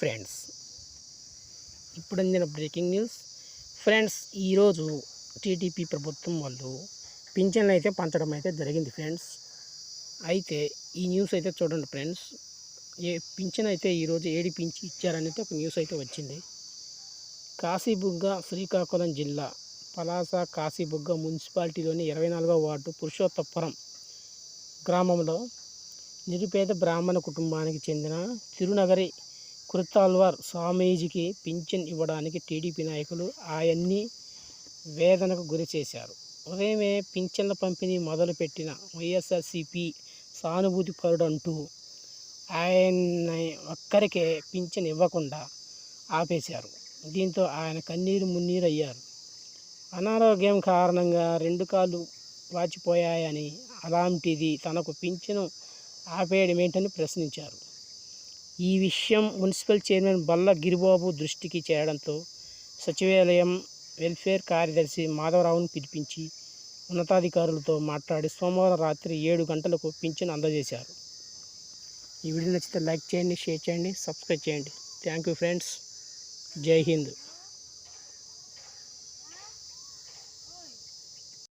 Friends. ఇప్పుడు అందిన breaking news. Friends ఈరోజు టీడీపీ ప్రభుత్వం వాళ్ళు పింఛన్లు అయితే పంచడం అయితే జరిగింది ఫ్రెండ్స్. అయితే ఈ న్యూస్ అయితే చూడండి ఫ్రెండ్స్. ఏ పింఛన్ అయితే ఈరోజు ఏడి పింఛి ఇచ్చారనేది ఒక న్యూస్ అయితే వచ్చింది. కాశీబుగ్గ శ్రీకాకుళం జిల్లా పలాస కాశీబుగ్గ మున్సిపాలిటీలోని ఇరవై నాలుగో వార్డు పురుషోత్తపురం గ్రామంలో నిరుపేద బ్రాహ్మణ కుటుంబానికి చెందిన తిరునగరి కృతాల్వార్ స్వామీజీకి పింఛన్ ఇవ్వడానికి టీడీపీ నాయకులు ఆయన్ని వేదనకు గురి చేశారు. ఉదయమే పింఛన్ల పంపిణీ మొదలుపెట్టిన వైఎస్ఆర్సిపి సానుభూతి పరుడు అంటూ ఆయన ఒక్కరికే పింఛన్ ఇవ్వకుండా ఆపేశారు. దీంతో ఆయన కన్నీరు మున్నీరు అయ్యారు అనారోగ్యం కారణంగా రెండు కాళ్ళు వాచిపోయాయని అలాంటిది తనకు పింఛను ఆపేయడం ఏంటని ప్రశ్నించారు. ఈ విషయం మున్సిపల్ చైర్మన్ బల్ల గిరిబాబు దృష్టికి చేరడంతో సచివాలయం వెల్ఫేర్ కార్యదర్శి మాధవరావును పిలిపించి ఉన్నతాధికారులతో మాట్లాడి సోమవారం రాత్రి ఏడు గంటలకు పింఛను అందజేశారు. ఈ వీడియో నచ్చితే లైక్ చేయండి షేర్ చేయండి సబ్స్క్రైబ్ చేయండి. Thank you friends. జై హింద్.